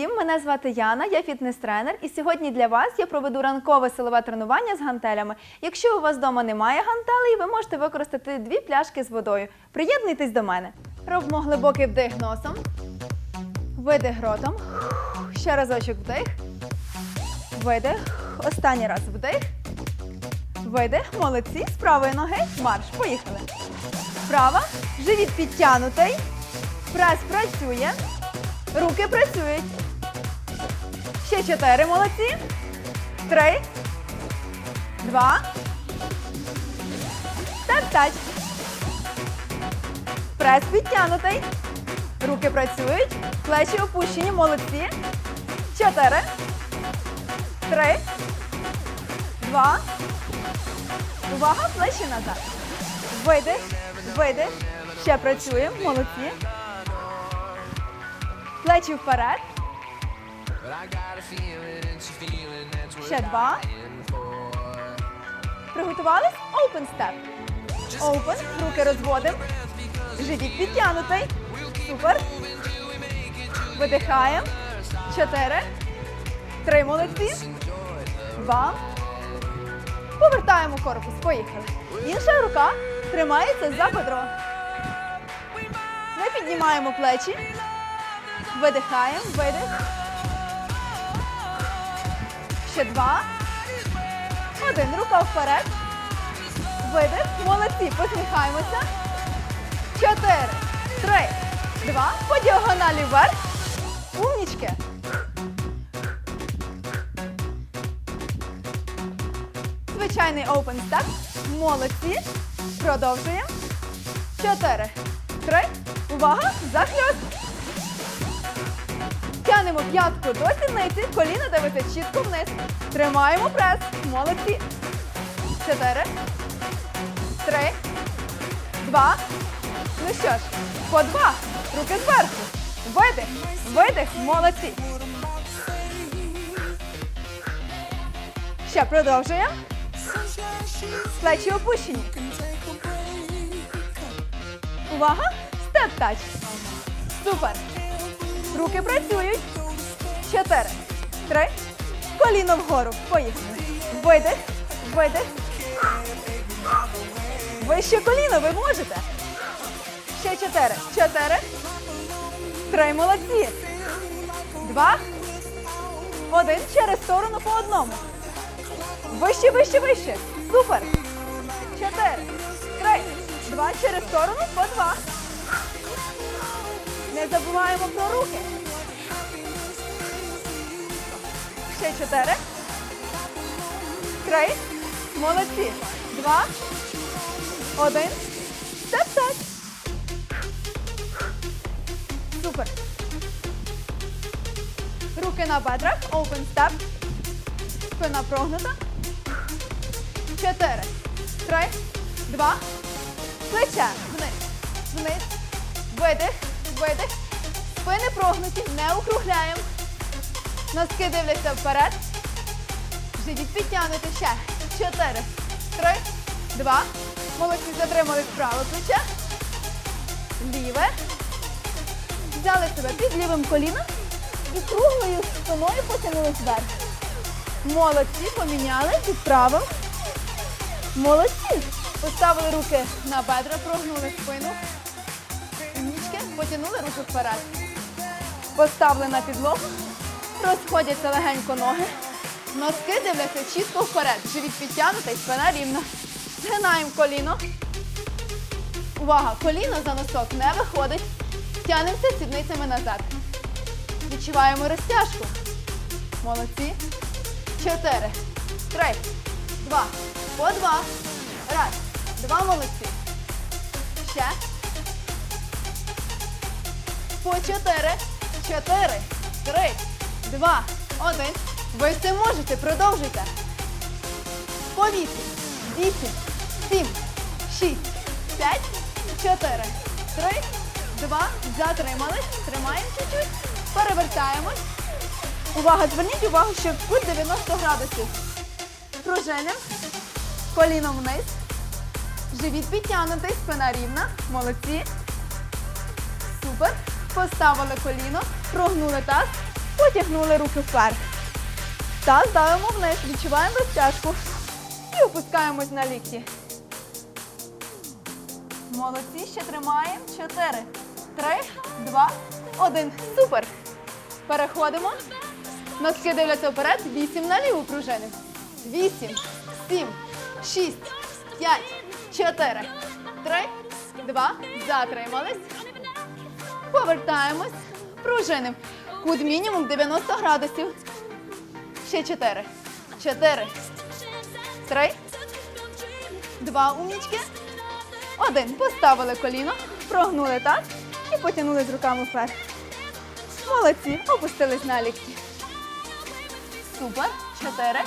Усім! Мене звати Яна, я фітнес-тренер, і сьогодні для вас я проведу ранкове силове тренування з гантелями. Якщо у вас вдома немає гантелей, ви можете використати дві пляшки з водою. Приєднуйтесь до мене. Робимо глибокий вдих носом, видих ротом. Ще разочок вдих. Видих. Останній раз вдих. Видих. Молодці. З правої ноги. Марш. Поїхали. Права. Живіт підтягнутий. Прес працює. Руки працюють. Ще чотири. Молодці. Три. Два. Степ-тач. Прес підтягнутий. Руки працюють. Плечі опущені. Молодці. Чотири. Три. Два. Увага, плечі назад. Видих. Видих. Ще працюємо. Молодці. Плечі вперед. Ще два. Приготувались? Open step. Open. Руки розводимо. Живіт підтягнутий. Супер. Видихаємо. Чотири. Три молодці. Два. Повертаємо корпус. Поїхали. Інша рука тримається за бедро. Ми піднімаємо плечі. Видихаємо. Видих. Ще два. Один. Рука вперед. Видих. Молодці. Посміхаємося. Чотири. Три. Два. По діагоналі вверх. Умнічки. Звичайний open step. Молодці. Продовжуємо. Чотири. Три. Увага! Захльост. Тянемо п'ятку до сідниці, коліно дивиться чітко вниз. Тримаємо прес. Молодці. Чотири. Три. Два. Ну що ж, по два. Руки зверху. Видих. Видих. Молодці. Ще продовжуємо. Плечі опущені. Увага! Степ-тач. Супер. Руки працюють. Чотири. Три. Коліно вгору. Поїхали. Видих. Видих. Вище коліно ви можете. Ще чотири. Чотири. Три. Молодці. Два. Один. Через сторону по одному. Вище, вище, вище. Супер. Чотири. Три. Два через сторону по два. Не забуваємо про руки. Ще чотири. Три. Молодці. Два. Один. Степ-тач. Супер. Руки на бедрах. Open step. Спина прогнута. Чотири. Три. Два. Плече. Вниз. Вниз. Видих. Видих. Спини прогнуті. Не округляємо. Носки дивляться вперед. Живіт підтягнути ще. Чотири. Три. Два. Молодці затримали праве плече. Ліве. Взяли себе під лівим коліном. І круглою спиною потягнули вверх. Молодці, поміняли під правим. Молодці. Поставили руки на бедра, прогнули спину. Потягнули руки вперед. Поставили на підлогу. Розходяться легенько ноги. Носки дивляться чітко вперед. Живіт підтягнутий, спина рівна. Згинаємо коліно. Увага! Коліно за носок не виходить. Тянемося сідницями назад. Відчуваємо розтяжку. Молодці. Чотири. Три. Два. По два. Раз. Два молодці. Ще. По чотири. Чотири. Три. Два. Один. Ви це можете. Продовжуйте. По вісім. Вісім. Сім. Шість. П'ять. Чотири. Три. Два. Затримались. Тримаємо чуть-чуть. Перевертаємось. Увага, зверніть увагу, що кут 90 градусів. Пружинимо. Коліном вниз. Живіт підтягнутий, спина рівна. Молодці. Супер. Поставили коліно, прогнули таз, потягнули руки вперед. Таз давимо вниз, відчуваємо розтяжку. І опускаємось на лікті. Молодці, ще тримаємо. Чотири, три, два, один. Супер. Переходимо. Носки дивляться вперед. Вісім на ліву пружину. Вісім, сім, шість, п'ять, чотири, три, два. Затримались. Повертаємось. Пружинимо. Кут мінімум 90 градусів. Ще чотири. Чотири. Три. Два умнічки. Один. Поставили коліно, прогнули так і потягнули з руками вперед. Молодці. Опустились на лікті. Супер. Чотири.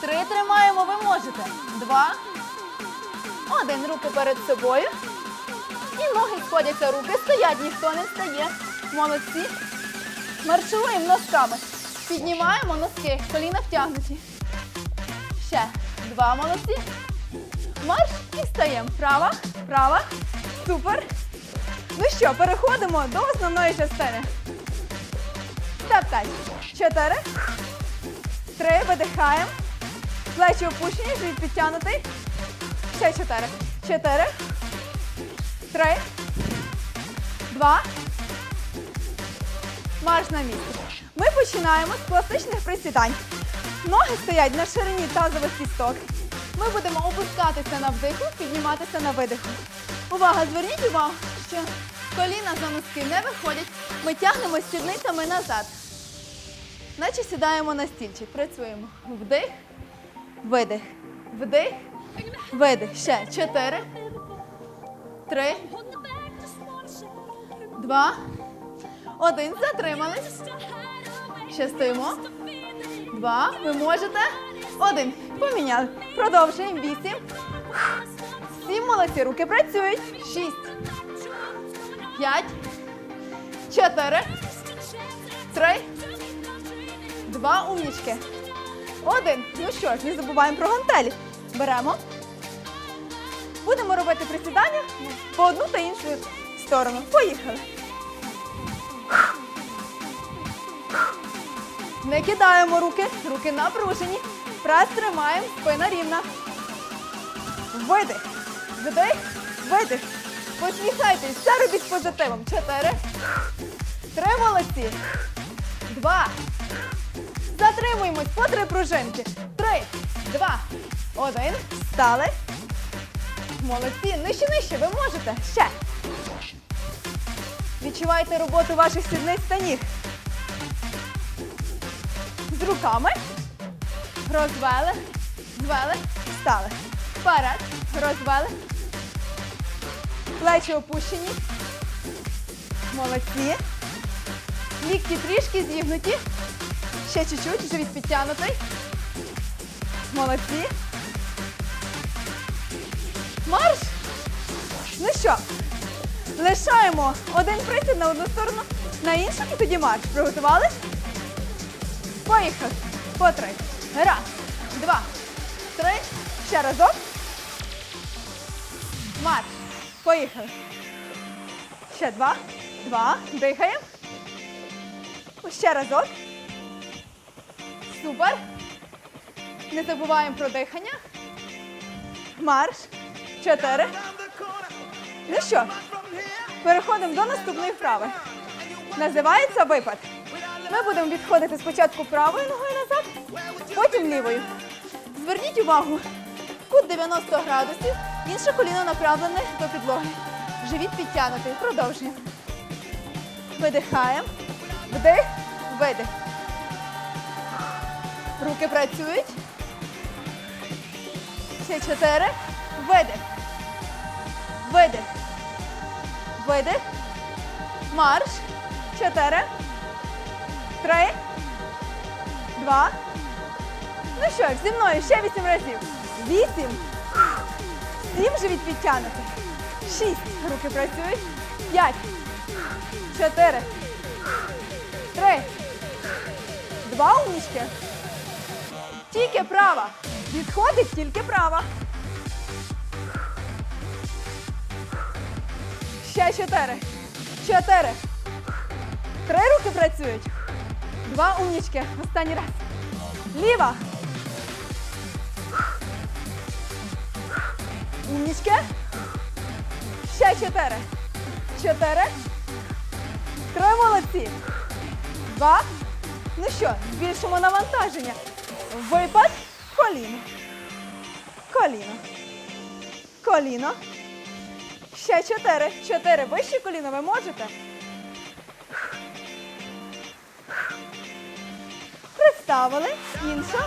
Три тримаємо, ви можете. Два. Один. Руки перед собою. І ноги сходяться, руки стоять, ніхто не встає. Молодці. Маршуємо носками. Піднімаємо носки, коліна втягнуті. Ще два молодці. Марш і встаємо. Права, права. Супер. Ну що, переходимо до основної частини. Тап-тай. Чотири. Три. Видихаємо. Плечі опущені, живіт підтягнутий. Ще чотири. Чотири. Три. Два. Марш на місці. Ми починаємо з класичних присідань. Ноги стоять на ширині тазових кісток. Ми будемо опускатися на вдиху, підніматися на видиху. Увага! Зверніть увагу, що коліна за носки не виходять. Ми тягнемо сідницями назад. Наче сідаємо на стільчик. Працюємо. Вдих, видих. Вдих, видих. Ще чотири. Три. Два. Один. Затримались. Ще стоїмо. Два. Ви можете. Один. Поміняли. Продовжуємо. Вісім. Сім. Молодці. Руки працюють. Шість. П'ять. Чотири. Три. Два. Умнічки. Один. Ну що ж, не забуваємо про гантелі. Беремо. Будемо робити присідання по одну та іншу сторону. Поїхали. Не кидаємо руки, руки напружені. Прес тримаємо, спина рівна. Видих. Вдих, видих. Посміхайтесь, все робіть позитивом. Чотири. Три молодці. Два. Затримуємось по три пружинки. Три, два, один. Стали. Молодці. Нижче, нижче, ви можете. Ще. Відчувайте роботу ваших сідниць та ніг. З руками. Розвели. Звели. Стали. Вперед. Розвели. Плечі опущені. Молодці. Лікті трішки зігнуті. Ще чуть-чуть, живіт підтягнутий. Молодці. Марш! Ну що, лишаємо один присід на одну сторону, на іншу і тоді марш. Приготувались? Поїхали. По три. Раз, два, три. Ще разок. Марш. Поїхали. Ще два. Два. Дихаємо. Ще разок. Супер. Не забуваємо про дихання. Марш. Чотири. Ну що, переходимо до наступної вправи. Називається випад. Ми будемо відходити спочатку правою ногою назад, потім лівою. Зверніть увагу, кут 90 градусів, інше коліно направлене до підлоги. Живіт підтягнутий. Продовжуємо. Видихаємо. Вдих, видих. Руки працюють. Ще чотири. Видих. Видих. Видих. Марш. Чотири. Три. Два. Ну що ж, зі мною ще вісім разів. Вісім. Сім живіт підтягнути. Шість. Руки працюють. П'ять. Чотири. Три. Два умнічки. Тільки права. Відходить тільки права. Ще чотири. чотири. Три руки працюють. Два умнічки. Останній раз. Ліва. Умнічки. Ще чотири. Чотири. Три молодці. Два. Ну що, збільшимо навантаження. Випад. Коліно. Коліно. Коліно. Ще чотири. Чотири. Вище коліно ви можете. Представили. Інша.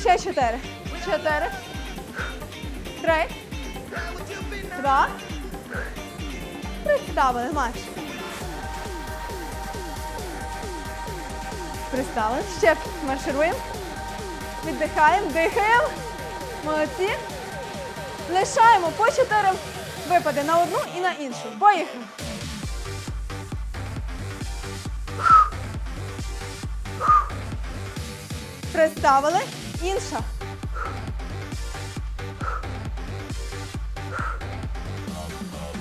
Ще чотири. Чотири. Три. Два. Представили. Марш. Представили. Ще маршируємо. Віддихаємо, дихаємо. Молодці. Лишаємо по чотири випади на одну і на іншу. Поїхали. Представили. Інша.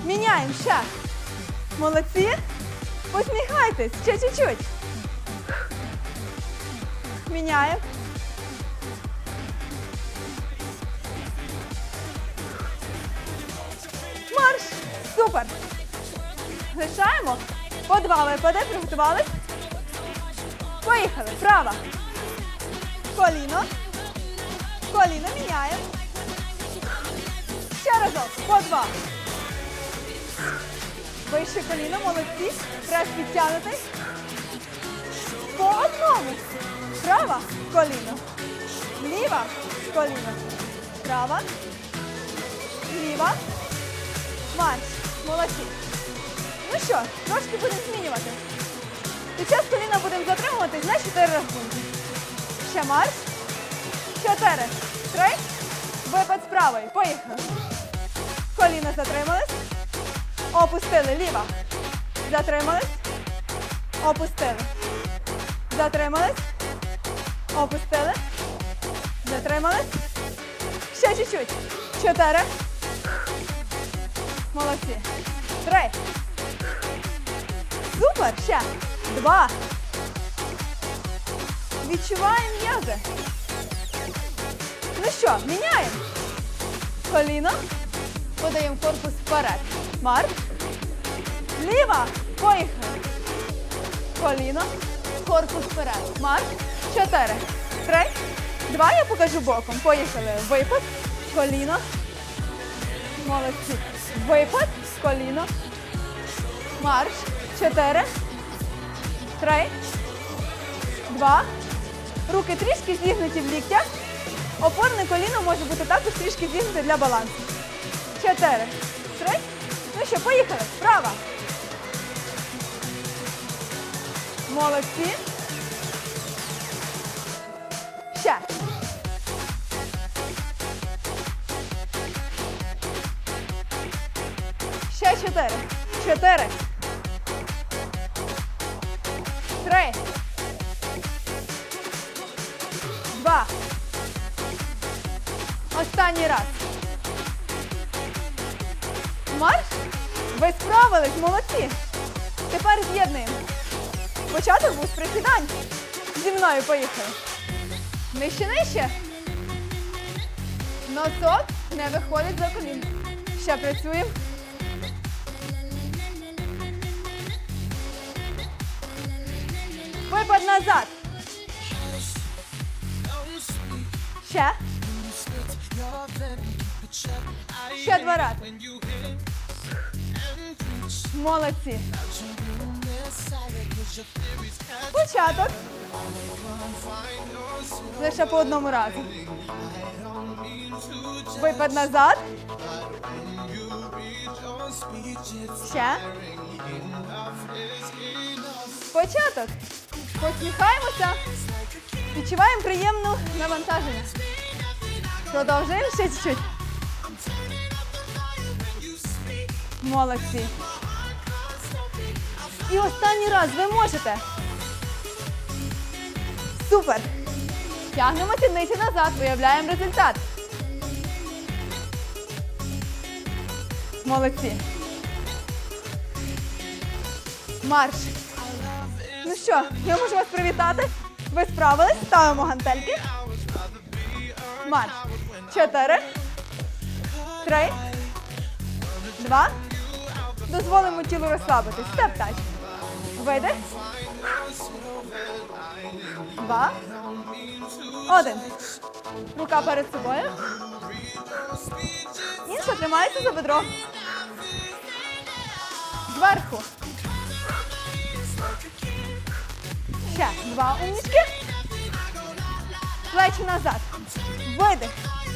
Міняємо ще. Молодці. Посміхайтесь. Ще чуть-чуть. Міняємо. Марш! Супер! Лишаємо. По два випади. Приготувались. Поїхали. Права. Коліно. Коліно міняємо. Ще разок. По два. Вище коліно, молодці. Прес підтягнутий. По одному. Права. Коліно. Ліва. Коліно. Права. Ліва. Марш. Молодці. Ну що, трошки будемо змінювати. Під час коліна будемо затримуватись на 4 рахунки. Ще марш. Чотири. Три. Випад з. Поїхали. Коліна затримались. Опустили. Ліва. Затримались. Опустили. Затримались. Опустили. Затримались. Ще чуть-чуть. Чотири. Молодці. Три. Супер. Ще. Два. Відчуваємо м'язи. Ну що, міняємо. Коліно. Подаємо корпус вперед. Марш. Ліва. Поїхали. Коліно. Корпус вперед. Марш. Чотири. Три. Два. Я покажу боком. Поїхали. Випад. Коліно. Молодці. Випад. Коліно. Марш. Чотири. Три. Два. Руки трішки зігнуті в ліктях. Опорне коліно може бути також трішки зігнуте для балансу. Чотири. Три. Ну що, поїхали. Права. Молодці. Чотири. Чотири. Три. Два. Останній раз. Марш. Ви справились, молодці. Тепер з'єднуємо. Початок був з присідань. Зі мною поїхали. Нижче, нижче. Носок не виходить за колін. Ще працюємо. Випад назад. Ще. Ще два рази. Молодці. Початок. Лише по одному разу. Випад назад. Ще. Початок. Посміхаємося. Відчуваємо приємну навантаження. Продовжуємо ще чуть-чуть. Молодці. І останній раз ви можете. Супер. Тягнемо сідниці назад, виявляємо результат. Молодці. Марш. Що, я можу вас привітати. Ви справились, ставимо гантельки. Марш. Чотири. Три. Два. Дозволимо тілу розслабитись. Степ тач. Видих. Два. Один. Рука перед собою. Інша тримається за бедро. Зверху. Ще два умнічки. Плечі назад. Видих.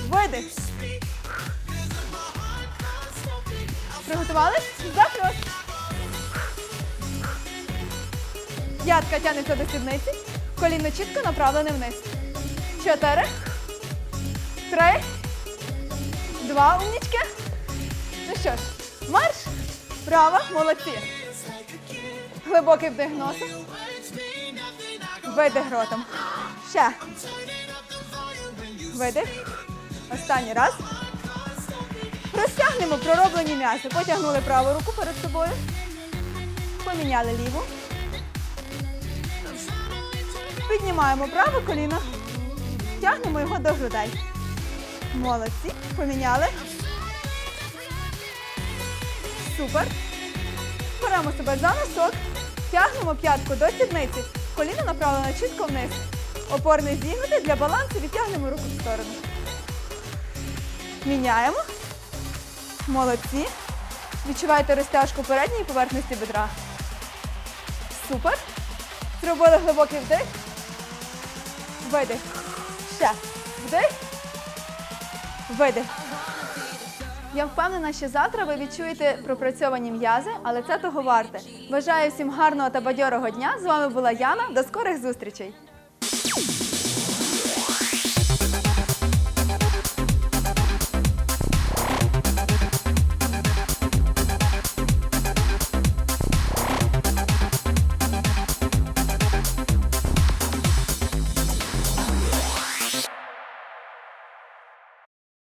Видих. Приготувались? Захрост. П'ятка тягнеться до сідниці. Коліно чітко направлене вниз. Чотири. Три. Два умнічки. Ну що ж, марш. Право, молодці. Глибокий вдих носом. Видих ротом. Ще. Видих. Останній раз. Розтягнемо пророблені м'язи. Потягнули праву руку перед собою. Поміняли ліву. Піднімаємо праве коліно. Тягнемо його до грудей. Молодці. Поміняли. Супер. Беремо себе за носок. Тягнемо п'ятку до сідниці. Коліно направлено чітко вниз. Опорне зігнуте для балансу відтягнемо руку в сторону. Міняємо. Молодці. Відчуваєте розтяжку передньої поверхності бедра. Супер. Зробили глибокий вдих. Видих. Ще. Вдих. Видих. Я впевнена, що завтра ви відчуєте пропрацьовані м'язи, але це того варте. Бажаю всім гарного та бадьорого дня. З вами була Яна. До скорих зустрічей!